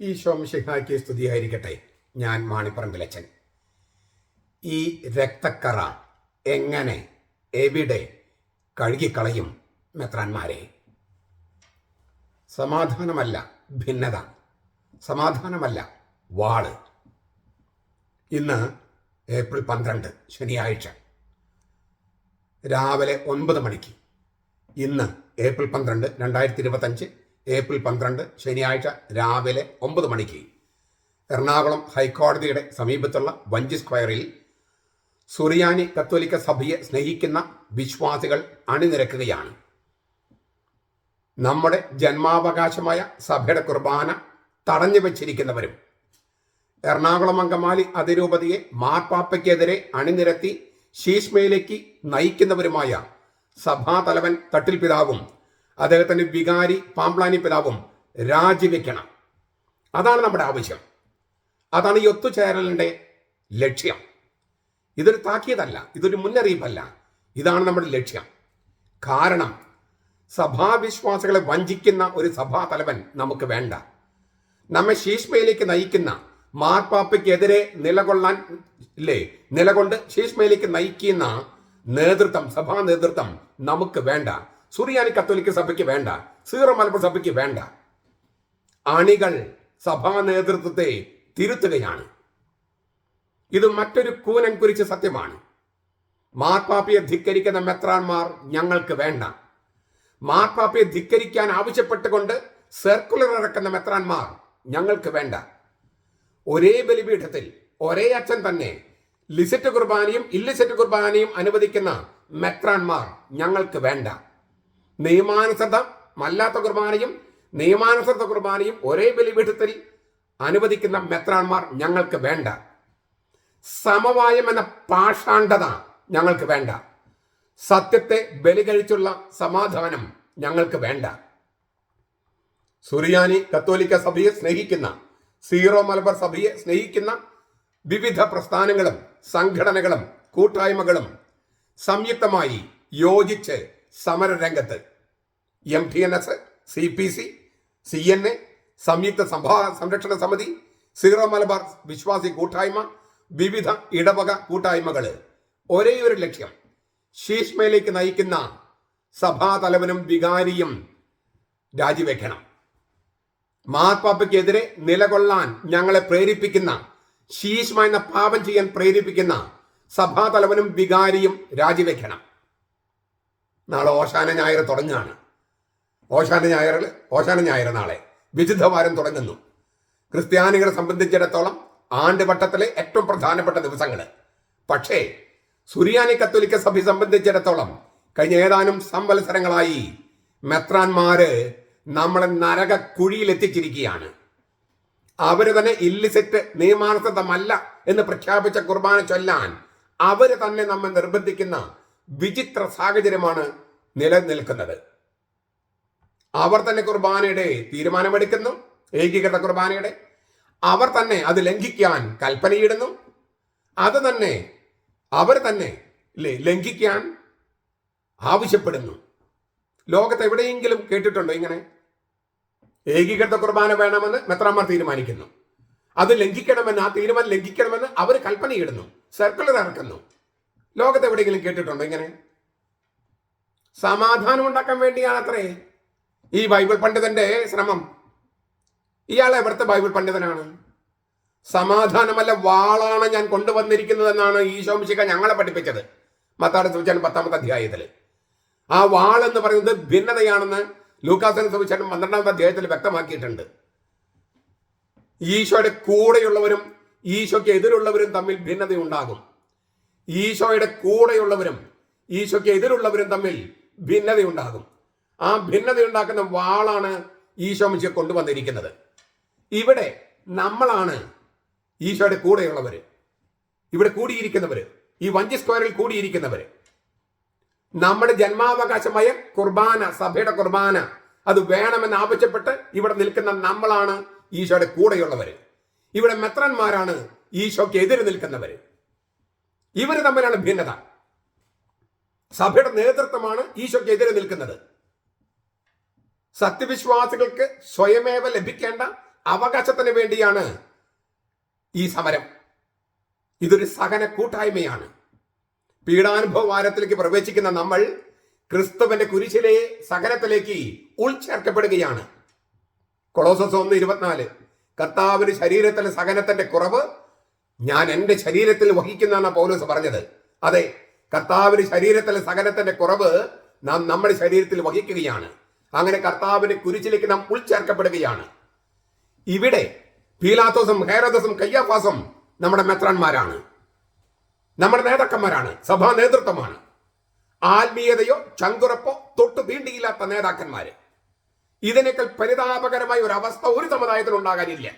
ഈശോ മിശിഹായ്ക്ക് സ്തുതിയായിരിക്കട്ടെ. ഞാൻ മാണിപ്പറമ്പിലച്ചൻ. ഈ രക്തക്കറ എങ്ങനെ എവിടെ കഴുകിക്കളയും മെത്രാന്മാരെ? സമാധാനമല്ല ഭിന്നത. സമാധാനമല്ല വാൾ. ഇന്ന് ഏപ്രിൽ പന്ത്രണ്ട് ശനിയാഴ്ച. രാവിലെ ഒൻപത് മണിക്ക്. ഇന്ന് ഏപ്രിൽ പന്ത്രണ്ട് രണ്ടായിരത്തി ഇരുപത്തഞ്ച് ഏപ്രിൽ പന്ത്രണ്ട് ശനിയാഴ്ച രാവിലെ ഒമ്പത് മണിക്ക് എറണാകുളം ഹൈക്കോടതിയുടെ സമീപത്തുള്ള വഞ്ചി സ്ക്വയറിൽ സുറിയാനി കത്തോലിക്ക സഭയെ സ്നേഹിക്കുന്ന വിശ്വാസികൾ അണിനിരക്കുകയാണ്. നമ്മുടെ ജന്മാവകാശമായ സഭയുടെ കുർബാന തടഞ്ഞു വച്ചിരിക്കുന്നവരും എറണാകുളം അങ്കമാലി അതിരൂപതയെ മാർപ്പാപ്പയ്ക്കെതിരെ അണിനിരത്തി ശീഷ്മയിലേക്ക് നയിക്കുന്നവരുമായ സഭാതലവൻ തട്ടിൽ പിതാവും അദ്ദേഹത്തിന്റെ വികാരി പാമ്പ്ലാനി പിതാവും രാജിവെക്കണം. അതാണ് നമ്മുടെ ആവശ്യം. അതാണ് ഈ ഒത്തുചേരലിന്റെ ലക്ഷ്യം. ഇതൊരു താക്കിയതല്ല ഇതൊരു മുന്നറിയിപ്പല്ല. ഇതാണ് നമ്മുടെ ലക്ഷ്യം. കാരണം സഭാവിശ്വാസികളെ വഞ്ചിക്കുന്ന ഒരു സഭാ തലവൻ നമുക്ക് വേണ്ട. നമ്മെ ശീഷ്മയിലേക്ക് നയിക്കുന്ന മാർപ്പാപ്പയ്ക്കെതിരെ നിലകൊള്ളാൻ ഇല്ലേ നിലകൊണ്ട് ശീഷ്മയിലേക്ക് നയിക്കുന്ന നേതൃത്വം സഭാ നേതൃത്വം നമുക്ക് വേണ്ട. സുറിയാനി കത്തോലിക്ക സഭയ്ക്ക് വേണ്ട സീറോ മലബാർ സഭയ്ക്ക് വേണ്ട. അണികൾ സഭാ നേതൃത്വത്തെ തിരുത്തുകയാണ്. ഇത് മറ്റൊരു കൂനൻ കുറിച്ച് സത്യമാണ്. മാർപ്പാപ്പയെ ധിക്കരിക്കുന്ന മെത്രാന്മാർ ഞങ്ങൾക്ക് വേണ്ട. മാർപ്പാപ്പയെ ധിക്കരിക്കാൻ ആവശ്യപ്പെട്ടുകൊണ്ട് സർക്കുലർ ഇറക്കുന്ന മെത്രാന്മാർ ഞങ്ങൾക്ക് വേണ്ട. ഒരേ ബലിപീഠത്തിൽ ഒരേ അച്ഛൻ തന്നെ ലിസറ്റ് കുർബാനയും ഇല്ലിസറ്റ് കുർബാനയും അനുവദിക്കുന്ന മെത്രാന്മാർ ഞങ്ങൾക്ക് വേണ്ട. നിയമാനുസൃത അല്ലാത്ത കുർബാനയും നിയമാനുസൃത കുർബാനയും ഒരേ ബലിപീഠത്തിൽ അനുവദിക്കുന്ന മെത്രാന്മാർ ഞങ്ങൾക്ക് വേണ്ട. സമവായം എന്ന പാഷാണ്ഡത ഞങ്ങൾക്ക് വേണ്ട. സത്യത്തെ ബലി കഴിച്ചുള്ള സമാധാനം ഞങ്ങൾക്ക് വേണ്ട. സുറിയാനി കത്തോലിക്ക സഭയെ സ്നേഹിക്കുന്ന സീറോ മലബാർ സഭയെ സ്നേഹിക്കുന്ന വിവിധ പ്രസ്ഥാനങ്ങളും സംഘടനകളും കൂട്ടായ്മകളും സംയുക്തമായി യോജിച്ച് സമരരംഗത്ത് M T N S C P C C N A സംയുക്ത സഭാ സംരക്ഷണ സമിതി സീറോ മലബാർ വിശ്വാസി കൂട്ടായ്മ വിവിധ ഇടവക കൂട്ടായ്മകൾ ഒരേ ഒരു ലക്ഷ്യം ശീഷ്മയിലേക്ക് നയിക്കുന്ന സഭാതലവനും വികാരിയും രാജിവെക്കണം. മാർപ്പാപ്പയ്ക്കെതിരെ നിലകൊള്ളാൻ ഞങ്ങളെ പ്രേരിപ്പിക്കുന്ന ശീഷ്മ എന്ന പാപം ചെയ്യാൻ പ്രേരിപ്പിക്കുന്ന സഭാതലവനും വികാരിയും രാജിവെക്കണം. നാളെ ഓശാന ഞായർ തുടങ്ങുകയാണ്. ഓശാന ഞായറിൽ ഓശാന ഞായർ നാളെ വിശുദ്ധവാരം തുടങ്ങുന്നു. ക്രിസ്ത്യാനികളെ സംബന്ധിച്ചിടത്തോളം ആണ്ടുവട്ടത്തിലെ ഏറ്റവും പ്രധാനപ്പെട്ട ദിവസങ്ങൾ പക്ഷേ സുറിയാനി കത്തോലിക്ക സഭ സംബന്ധിച്ചിടത്തോളം കഴിഞ്ഞ ഏതാനും സംവത്സരങ്ങളായി മെത്രാന്മാര് നമ്മളെ നരക കുഴിയിലെത്തിച്ചിരിക്കുകയാണ് അവർ തന്നെ ഇല്ലിസെറ്റ് നിയമാനുസൃതമല്ല എന്ന് പ്രഖ്യാപിച്ച കുർബാന ചൊല്ലാൻ അവർ തന്നെ നമ്മെ നിർബന്ധിക്കുന്ന വിചിത്ര സാഹചര്യമാണ് നിലനിൽക്കുന്നത്. അവർ തന്നെ കുർബാനയുടെ തീരുമാനമെടുക്കുന്നു ഏകീകൃത കുർബാനയുടെ. അവർ തന്നെ അത് ലംഘിക്കാൻ കൽപ്പനയിടുന്നു. അത് തന്നെ അവർ തന്നെ ലംഘിക്കാൻ ആവശ്യപ്പെടുന്നു. ലോകത്ത് എവിടെയെങ്കിലും കേട്ടിട്ടുണ്ടോ ഇങ്ങനെ? ഏകീകൃത കുർബാന വേണമെന്ന് മെത്രാന്മാർ തീരുമാനിക്കുന്നു. അത് ലംഘിക്കണമെന്ന് ആ തീരുമാനം ലംഘിക്കണമെന്ന് അവർ കൽപ്പനയിടുന്നു. സർക്കുലർ ഇറക്കുന്നു ലോകത്ത് എവിടെയെങ്കിലും കേട്ടിട്ടുണ്ടോ ഇങ്ങനെ? സമാധാനം ഉണ്ടാക്കാൻ വേണ്ടിയാണ് അത്രേ ഈ ബൈബിൾ പണ്ഡിതന്റെ ശ്രമം. ഇയാൾ എവിടുത്തെ ബൈബിൾ പണ്ഡിതനാണ്. സമാധാനമല്ല വാളാണ് ഞാൻ കൊണ്ടുവന്നിരിക്കുന്നതെന്നാണ് ഈശോമിശിക ഞങ്ങളെ പഠിപ്പിച്ചത്. മത്താട് സുവിശേഷൻ പത്താമത്തെ അധ്യായത്തിൽ ആ വാൾ എന്ന് പറയുന്നത് ഭിന്നതയാണെന്ന് ലൂക്കാസൻ സുവിശേഷം പന്ത്രണ്ടാമത്തെ അധ്യായത്തിൽ വ്യക്തമാക്കിയിട്ടുണ്ട്. ഈശോയുടെ കൂടെയുള്ളവരും ഈശോയ്ക്ക് എതിരുള്ളവരും തമ്മിൽ ഭിന്നതയുണ്ടാകും. ഈശോയുടെ കൂടെയുള്ളവരും ഈശോയ്ക്ക് എതിരുള്ളവരും തമ്മിൽ ഭിന്നതയുണ്ടാകും. ആ ഭിന്നതയുണ്ടാക്കുന്ന വാളാണ് ഈശോ മിശിയെ കൊണ്ടുവന്നിരിക്കുന്നത്. ഇവിടെ നമ്മളാണ് ഈശോയുടെ കൂടെയുള്ളവര്. ഇവിടെ കൂടിയിരിക്കുന്നവര്. ഈ വഞ്ചി സ്ക്വയറിൽ കൂടിയിരിക്കുന്നവര്. നമ്മുടെ ജന്മാവകാശമായ കുർബാന സഭയുടെ കുർബാന. അത് വേണമെന്ന് ആവശ്യപ്പെട്ട് ഇവിടെ നിൽക്കുന്ന നമ്മളാണ് ഈശോയുടെ കൂടെയുള്ളവര്. ഇവിടെ മെത്രന്മാരാണ് ഈശോയ്ക്ക് എതിര് നിൽക്കുന്നവര്. ഇവർ തമ്മിലാണ് ഭിന്നത. സഭയുടെ നേതൃത്വമാണ് ഈശോയ്ക്ക് എതിരെ നിൽക്കുന്നത്. സത്യവിശ്വാസികൾക്ക് സ്വയമേവ ലഭിക്കേണ്ട അവകാശത്തിന് വേണ്ടിയാണ് ഈ സമരം. ഇതൊരു സഹന കൂട്ടായ്മയാണ്. പീഡാനുഭവ വാരത്തിലേക്ക് പ്രവേശിക്കുന്ന നമ്മൾ ക്രിസ്തുവിന്റെ കുരിശിലെ സഹനത്തിലേക്ക് ഉൾച്ചേർക്കപ്പെടുകയാണ്. കൊളോസസ് ഒന്ന് ഇരുപത്തിനാല് കർത്താവിന് ശരീരത്തിലെ സഹനത്തിന്റെ കുറവ് ഞാൻ എന്റെ ശരീരത്തിൽ വഹിക്കുന്ന പൗലോസ് പറഞ്ഞത്. അതെ കർത്താവിന് ശരീരത്തിലെ സഹനത്തിന്റെ കുറവ് നാം നമ്മുടെ ശരീരത്തിൽ വഹിക്കുകയാണ്. അങ്ങനെ കർത്താവിന്റെ കുരിശിലേക്ക് നാം ഉൾച്ചേർക്കപ്പെടുകയാണ്. ഇവിടെ പീലാത്തോസും ഹേരദസും കയ്യാഫാസും നമ്മുടെ മെത്രാന്മാരാണ്. നമ്മുടെ നേതാക്കന്മാരാണ്. സഭാ നേതൃത്വമാണ്. ആത്മീയതയോ ചങ്കുറപ്പോ തൊട്ടു തീണ്ടിയില്ലാത്ത നേതാക്കന്മാര്. ഇതിനേക്കാൾ പരിതാപകരമായ ഒരു അവസ്ഥ ഒരു സമുദായത്തിൽ ഉണ്ടാകാനില്ല.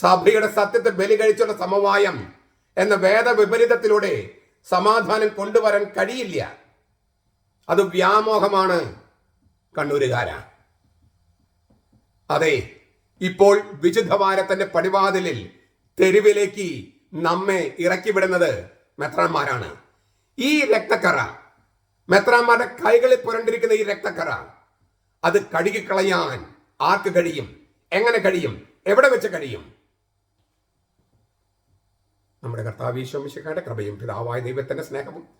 സഭയുടെ സത്യത്തെ ബലി കഴിച്ചുള്ള സമവായം എന്ന വേദവിപരീതത്തിലൂടെ സമാധാനം കൊണ്ടുവരാൻ കഴിയില്ല. അത് വ്യാമോഹമാണ്. കണ്ണൂരുകാരാ. അതെ ഇപ്പോൾ വിശുദ്ധവാരത്തിന്റെ പടിവാതിലിൽ തെരുവിലേക്ക് നമ്മെ ഇറക്കിവിടുന്നത് മെത്രാന്മാരാണ്. ഈ രക്തക്കറ മെത്രാന്മാരുടെ കൈകളിൽ പുരണ്ടിരിക്കുന്ന ഈ രക്തക്കറ അത് കഴുകിക്കളയാൻ ആർക്ക് കഴിയും? എങ്ങനെ കഴിയും? എവിടെ വെച്ച് കഴിയും? നമ്മുടെ കർത്താവ് കർത്താവീശ്വമിശിക്കാരുടെ കൃപയും പിതാവായ ദൈവത്തിന്റെ സ്നേഹവും